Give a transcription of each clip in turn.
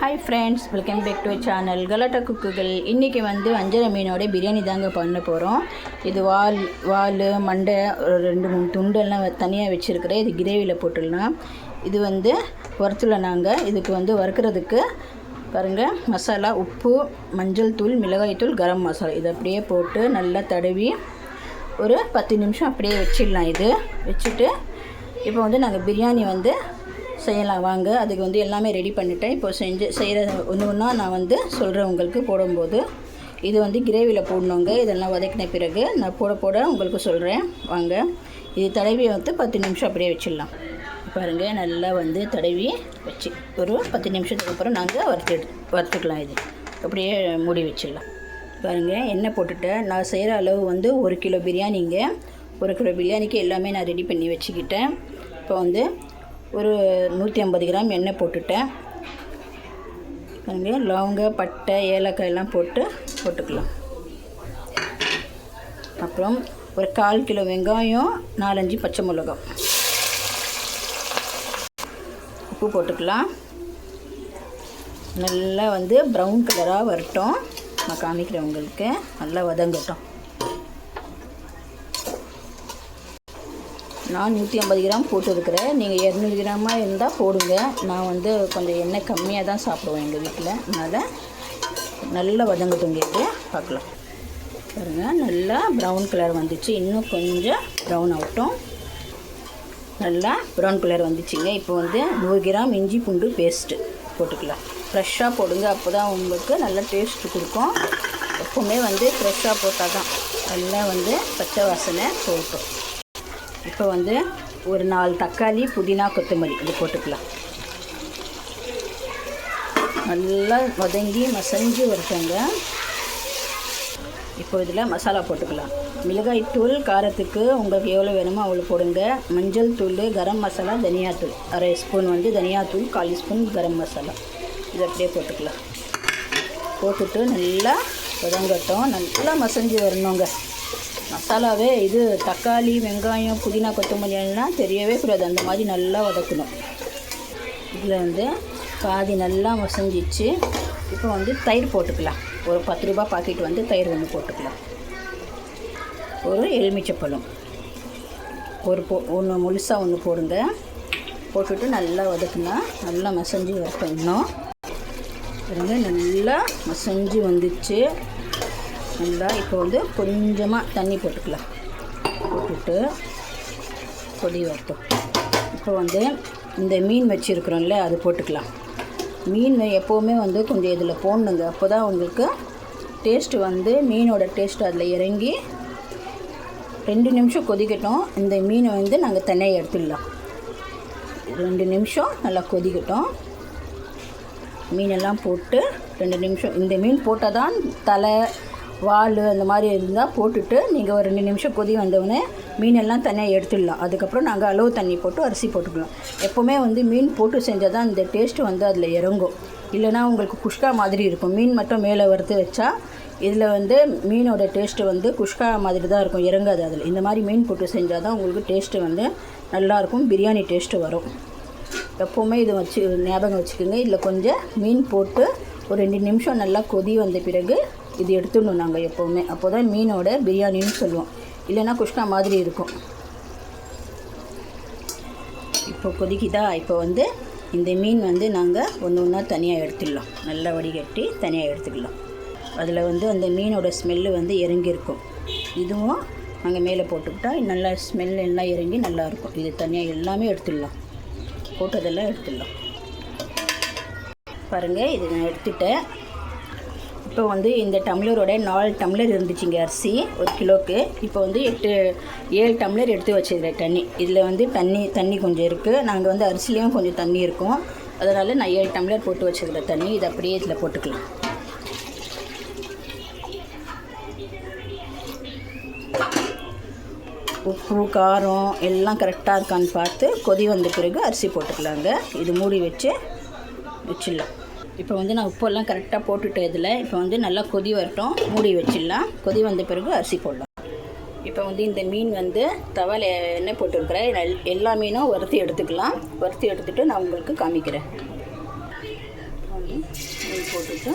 Hi friends welcome back to channel கலாட்டா குக்குகள் இன்றைக்கி வந்து வஞ்சர மீனோட பிரியாணி தாங்க பண்ண போகிறோம் இது வால் வால் மண்டை ஒரு ரெண்டு மூணு துண்டெல்லாம் தனியாக வச்சுருக்கிறேன் இது கிரேவியில் போட்டுடலாம் இது வந்து வறுத்துல நாங்கள் இதுக்கு வந்து வறுக்கிறதுக்கு பாருங்கள் மசாலா உப்பு மஞ்சள் தூள் மிளகாய் தூள் கரம் மசாலா இது அப்படியே போட்டு நல்லா தடவி ஒரு பத்து நிமிஷம் அப்படியே வச்சிடலாம் இது வச்சுட்டு இப்போ வந்து நாங்கள் பிரியாணி வந்து செய்யலாம். வாங்க அதுக்கு வந்து எல்லாமே ரெடி பண்ணிட்டேன். இப்போ செஞ்சு செய்கிற ஒன்று ஒன்றா நான் வந்து சொல்கிறேன் உங்களுக்கு போடும்போது. இது வந்து கிரேவியில் போடணுங்க. இதெல்லாம் வதக்கின பிறகு நான் போட போட உங்களுக்கு சொல்கிறேன் வாங்க இது தடவி வந்து பத்து நிமிஷம் அப்படியே வச்சிடலாம். பாருங்கள் நல்லா வந்து தடவி வச்சு ஒரு பத்து நிமிஷத்துக்கு அப்புறம் நாங்கள் வறுத்து வறுத்துக்கலாம் இது. அப்படியே மூடி வச்சிடலாம். பாருங்கள் எண்ணெய் போட்டுட்டேன். நான் செய்கிற அளவு வந்து ஒரு கிலோ பிரியாணிங்க. ஒரு கிலோ பிரியாணிக்கு எல்லாமே நான் ரெடி பண்ணி வச்சுக்கிட்டேன். இப்போ வந்து ஒரு நூற்றி ஐம்பது கிராம் எண்ணெய் போட்டுட்டேன். பாருங்க லவங்க பட்டை ஏலக்காய் எல்லாம் போட்டு போட்டுக்கலாம். அப்புறம் ஒரு கால் கிலோ வெங்காயம் நாலஞ்சு பச்சை மிளகாய். உப்பு போட்டுக்கலாம். நல்லா வந்து ப்ரௌன் கலராக வரட்டும். நான் காமிக்கிறேன் உங்களுக்கு. நல்லா வதங்கட்டும். நான் நூற்றி ஐம்பது கிராம் போட்டுருக்கிறேன். நீங்கள் இரநூறு கிராமாக இருந்தால் போடுங்க. நான் வந்து கொஞ்சம் எண்ணெய் கம்மியாக தான் சாப்பிடுவேன் எங்கள் வீட்டில் அதனால் நல்லா வதங்கட்டும் கேட்டு பார்க்கலாம் பாருங்கள் நல்லா ப்ரௌன் கலர் வந்துச்சு. இன்னும் கொஞ்சம் ப்ரௌன் ஆகட்டும். நல்லா ப்ரௌன் கலர் வந்துச்சுங்க. இப்போ வந்து நூறு கிராம் இஞ்சி பூண்டு பேஸ்ட்டு போட்டுக்கலாம். ஃப்ரெஷ்ஷாக போடுங்க. அப்போ தான் உங்களுக்கு நல்ல டேஸ்ட்டு கொடுக்கும். எப்போவுமே வந்து ஃப்ரெஷ்ஷாக போட்டால் தான் நல்லா வந்து பச்சை வாசனை போட்டோம் இப்போ வந்து ஒரு நாலு தக்காளி புதினா கொத்தமல்லி இது போட்டுக்கலாம். நல்லா வதங்கி மசஞ்சு வருஷங்க இப்போ இதில் மசாலா போட்டுக்கலாம். மிளகாய் தூள் காரத்துக்கு உங்களுக்கு எவ்வளோ வேணுமோ அவ்வளோ போடுங்க. மஞ்சள் தூள் கரம் மசாலா தனியாத்தூள் அரை ஸ்பூன் வந்து தனியாத்தூள் கால் ஸ்பூன் கரம் மசாலா. இது அப்படியே போட்டுக்கலாம். போட்டுட்டு நல்லா வதங்கட்டும். நல்லா மசஞ்சு வரணுங்க. மசாலாவே இது தக்காளி வெங்காயம் புதினா கொத்தமல்லி எல்லாம் தெரியவே கூடாது. அந்த மாதிரி நல்லா வதக்கணும். இதில் வந்து பாதி நல்லா மசஞ்சிச்சு. இப்போ வந்து தயிர் போட்டுக்கலாம். ஒரு பத்து ரூபா பாக்கெட் வந்து தயிர் வந்து போட்டுக்கலாம். ஒரு எலுமிச்சப்பழம். ஒரு போ ஒன்று முழுசாக ஒன்று போடுங்க. போட்டுட்டு நல்லா வதக்குனா நல்லா மசஞ்சு வரட்டும் இன்னும். பாருங்க நல்லா மசஞ்சு வந்துச்சு. நல்லா இப்போ வந்து கொஞ்சமாக தண்ணி போட்டுக்கலாம். போட்டுட்டு கொதி வரட்டும். இப்போ வந்து இந்த மீன் வச்சுருக்குறோம்ல அது போட்டுக்கலாம். மீன் எப்போவுமே வந்து கொஞ்சம் இதில் போடணுங்க. அப்போ தான் உங்களுக்கு டேஸ்ட்டு வந்து மீனோட டேஸ்ட் அதில் இறங்கி ரெண்டு நிமிஷம் கொதிக்கட்டும். இந்த மீனை வந்து நாங்கள் தனியாக எடுத்துடலாம். ரெண்டு நிமிஷம் நல்லா கொதிக்கட்டும். மீனெல்லாம் போட்டு ரெண்டு நிமிஷம் இந்த மீன் போட்டால் தான் தலை வால் அந்த மாதிரி இருந்தால் போட்டுட்டு நீங்கள் ஒரு ரெண்டு நிமிஷம் கொதி வந்தவுடனே மீனெல்லாம் தனியாக எடுத்துடலாம். அதுக்கப்புறம் நாங்கள் அளவு தண்ணி போட்டு அரிசி போட்டுக்கலாம். எப்போவுமே வந்து மீன் போட்டு செஞ்சால் தான் இந்த டேஸ்ட்டு வந்து அதில் இறங்கும். இல்லைனா உங்களுக்கு குஷ்கா மாதிரி இருக்கும். மீன் மட்டும் மேலே வறுத்து வச்சா இதில் வந்து மீனோட டேஸ்ட்டு வந்து குஷ்கா மாதிரி தான் இருக்கும். இறங்காது அதில். இந்த மாதிரி மீன் போட்டு செஞ்சால் தான் உங்களுக்கு டேஸ்ட்டு வந்து நல்லாயிருக்கும் பிரியாணி டேஸ்ட்டு வரும். எப்போவுமே இது வச்சு ஞாபகம் வச்சுக்கோங்க. இதில் கொஞ்சம் மீன் போட்டு ஒரு ரெண்டு நிமிஷம் நல்லா கொதி வந்த பிறகு இது எடுத்துடணும் நாங்கள் எப்போவுமே. அப்போ தான் மீனோட பிரியாணின்னு சொல்லுவோம். இல்லைன்னா குஷ்கா மாதிரி இருக்கும். இப்போ கொதிக்குதா? இப்போ வந்து இந்த மீன் வந்து நாங்கள் ஒன்று ஒன்றா தனியாக எடுத்துடலாம். நல்லா வடிகட்டி தனியாக எடுத்துக்கலாம். அதில் வந்து அந்த மீனோட ஸ்மெல்லு வந்து இறங்கியிருக்கும். இதுவும் நாங்கள் மேலே போட்டுக்கிட்டால் நல்லா ஸ்மெல் எல்லாம் இறங்கி நல்லாயிருக்கும் இது தனியாக எல்லாமே எடுத்துடலாம். போட்டதெல்லாம் எடுத்துடலாம். பாருங்கள் இது நான் எடுத்துட்டேன். இப்போ வந்து இந்த டம்ளரோட நாலு டம்ளர் இருந்துச்சுங்க அரிசி ஒரு கிலோக்கு. இப்போ வந்து எட்டு ஏழு டம்ளர் எடுத்து வச்சுருக்கேன் தண்ணி. இதில் வந்து தண்ணி தண்ணி கொஞ்சம் இருக்குது நாங்கள் வந்து அரிசிலையும் கொஞ்சம் தண்ணி இருக்கும். அதனால் நான் ஏழு டம்ளர் போட்டு வச்சுருக்கிறேன் தண்ணி. இதை அப்படியே இதில் போட்டுக்கலாம். உப்பு காரம் எல்லாம் கரெக்டாக இருக்கான்னு பார்த்து கொதி வந்த பிறகு அரிசி போட்டுக்கலாங்க. இது மூடி வச்சு வச்சிடலாம். இப்போ வந்து நான் உப்பெல்லாம் கரெக்டாக போட்டுட்டு இதில் இப்போ வந்து நல்லா கொதி வரட்டும். மூடி வச்சிடலாம். கொதி வந்த பிறகு அரிசி போடலாம். இப்போ வந்து இந்த மீன் வந்து தவால எண்ணெய் போட்டுருக்கிறேன். எல்லா மீனும் வறுத்து எடுத்துக்கலாம். வறுத்து எடுத்துகிட்டு நான் உங்களுக்கு காமிக்கிறேன். மீன் போட்டுட்டு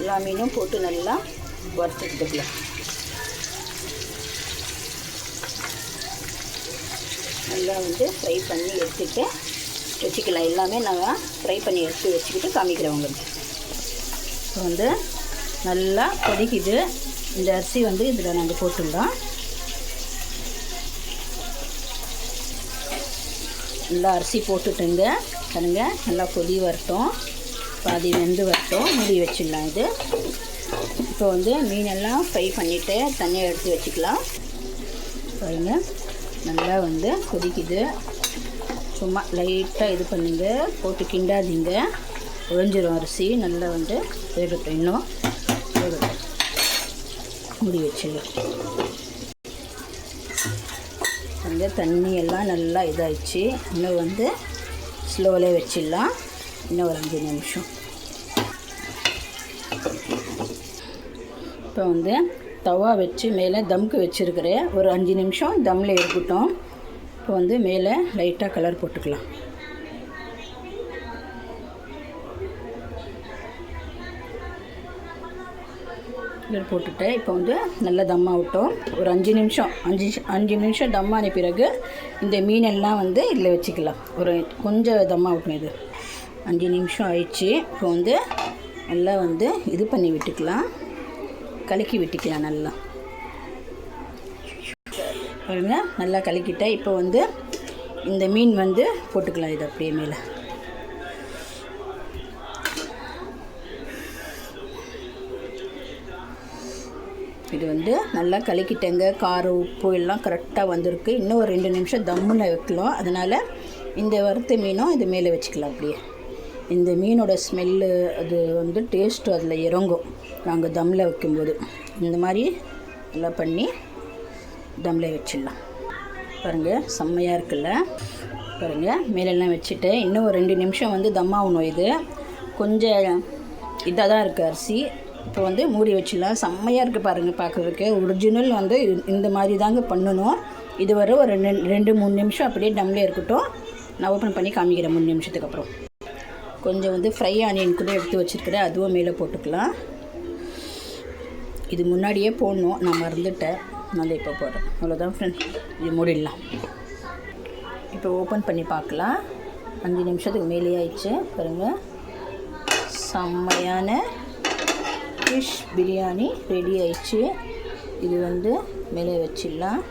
எல்லா மீனும் போட்டு நல்லா வறுத்து எடுத்துக்கலாம். நல்லா வந்து ஃப்ரை பண்ணி எடுத்துட்டு வச்சுக்கலாம் எல்லாமே நான் ஃப்ரை பண்ணி எடுத்து வச்சுக்கிட்டு காமிக்கிறேன் உங்களுக்கு. இப்போ வந்து நல்லா கொதிக்குது. இந்த அரிசி வந்து இதில் நாங்கள் போட்டுடலாம் நல்லா அரிசி போட்டுட்டுங்க. பாருங்க நல்லா கொதி வரட்டும். பாதி வெந்து வரட்டும். மூடி வச்சிடலாம் இது. இப்போ வந்து மீனெல்லாம் ஃப்ரை பண்ணிவிட்டு தண்ணியை எடுத்து வச்சுக்கலாம். பாருங்க நல்லா வந்து கொதிக்குது. சும்மா லைட்டாக இது பண்ணுங்க. போட்டு கிண்டாதீங்க. உழைஞ்சிரும் அரிசி. நல்லா வந்து வேகட்டும். இன்னும் வேகட்டும். மூடி வச்சிடலாம் வந்து தண்ணி எல்லாம் நல்லா இதாகிடுச்சு இன்னும் வந்து ஸ்லோவில் வச்சிடலாம். இன்னும் ஒரு அஞ்சு நிமிஷம். இப்போ வந்து தவா வச்சு மேலே தம்க்கு வச்சுருக்கிறேன். ஒரு அஞ்சு நிமிஷம் தம்மில் இருக்கட்டும். இப்போ வந்து மேலே லைட்டாக கலர் போட்டுக்கலாம். கலர் போட்டுட்டு இப்போ வந்து நல்லா தம் விட்டோம் ஒரு அஞ்சு நிமிஷம் அஞ்சு அஞ்சு நிமிஷம் தம் ஆன பிறகு இந்த மீனெல்லாம் வந்து இதில் வச்சுக்கலாம். ஒரு கொஞ்சம் தம் ஆகட்டும் இது. அஞ்சு நிமிஷம் ஆயிடுச்சு. இப்போ வந்து நல்லா வந்து இது பண்ணி விட்டுக்கலாம். கலக்கி விட்டுக்கலாம் நல்லா. பாருங்கள் நல்லா கலக்கிட்டேன் இப்போ வந்து இந்த மீன் வந்து போட்டுக்கலாம் இது அப்படியே மேலே. இது வந்து நல்லா கலக்கிட்டேங்க. காரம் உப்பு எல்லாம் கரெக்டாக வந்திருக்கு. இன்னும் ஒரு ரெண்டு நிமிஷம் தம்முன்னு வைக்கலாம். அதனால் இந்த வறுத்த மீனும் இது மேலே வச்சுக்கலாம் அப்படியே. இந்த மீனோட ஸ்மெல்லு அது வந்து டேஸ்ட்டு அதில் இறங்கும். நாங்கள் தம்மில் வைக்கும்போது. இந்த மாதிரி நல்லா பண்ணி தம்மில் வச்சிடலாம். பாருங்கள் செம்மையாக இருக்குல்ல? பாருங்கள் மேலெல்லாம் வச்சுட்டு இன்னும் ஒரு ரெண்டு நிமிஷம் வந்து தம் ஆகணும் இது. கொஞ்சம் இதாக தான் இருக்குது அரிசி. இப்போ வந்து மூடி வச்சிடலாம். செம்மையாக இருக்குது பாருங்கள் பார்க்குறதுக்கு. ஒரிஜினல் வந்து இந்த மாதிரி தாங்க பண்ணணும். இது வரை ஒரு ரெண்டு ரெண்டு மூணு நிமிஷம் அப்படியே டம்லே இருக்கட்டும். நான் ஓப்பன் பண்ணி காமிக்கிறேன் மூணு நிமிஷத்துக்கு அப்புறம். கொஞ்சம் வந்து ஃப்ரை ஆனியன் கூட எடுத்து வச்சுருக்கிறேன். அதுவும் மேலே போட்டுக்கலாம். இது முன்னாடியே போடணும். நான் மறந்துட்டேன். நான் இப்போ போடுறேன் அவ்வளோதான் ஃப்ரெண்ட்ஸ் இது மூடிடலாம். இப்போ ஓப்பன் பண்ணி பார்க்கலாம். அஞ்சு நிமிஷத்துக்கு மேலே ஆயிடுச்சு. பாருங்கள் செம்மையான ஃபிஷ் பிரியாணி ரெடி ஆயிடுச்சு. இது வந்து மேலே வச்சிடலாம்.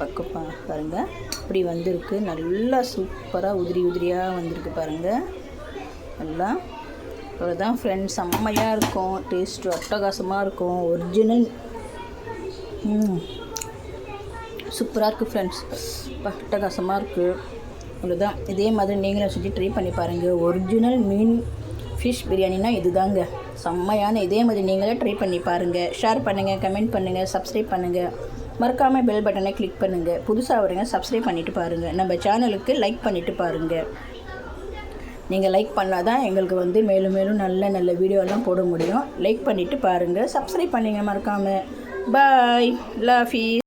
பக்கம் பா பாருங்கள் இப்படி வந்திருக்கு. நல்லா சூப்பராக உதிரி உதிரியாக வந்திருக்கு பாருங்கள் நல்லா. அவ்வளோதான் ஃப்ரெண்ட்ஸ் செம்மையாக இருக்கும். டேஸ்ட்டு அட்டகாசமாக இருக்கும். ஒரிஜினல் சூப்பராக இருக்குது ஃப்ரெண்ட்ஸ் பட்டகாசமாக இருக்குது அவ்வளோதான் இதே மாதிரி நீங்களும் செஞ்சு ட்ரை பண்ணி பாருங்கள் ஒரிஜினல் மீன் ஃபிஷ் பிரியாணினா இதுதாங்க. செம்மையான இதே மாதிரி நீங்களே ட்ரை பண்ணி பாருங்கள் ஷேர் பண்ணுங்கள் கமெண்ட் பண்ணுங்கள் சப்ஸ்கிரைப் பண்ணுங்கள் மறக்காமல் பெல் பட்டனை கிளிக் பண்ணுங்கள் புதுசாக வரீங்க சப்ஸ்கிரைப் பண்ணிவிட்டு பாருங்கள் நம்ம சேனலுக்கு லைக் பண்ணிவிட்டு பாருங்கள் நீங்கள் லைக் பண்ணால் தான் எங்களுக்கு வந்து மேலும் மேலும் நல்ல நல்ல வீடியோலாம் போட முடியும். லைக் பண்ணிவிட்டு பாருங்கள் சப்ஸ்கிரைப் பண்ணுங்கள் மறக்காமல் Bye, Luffy.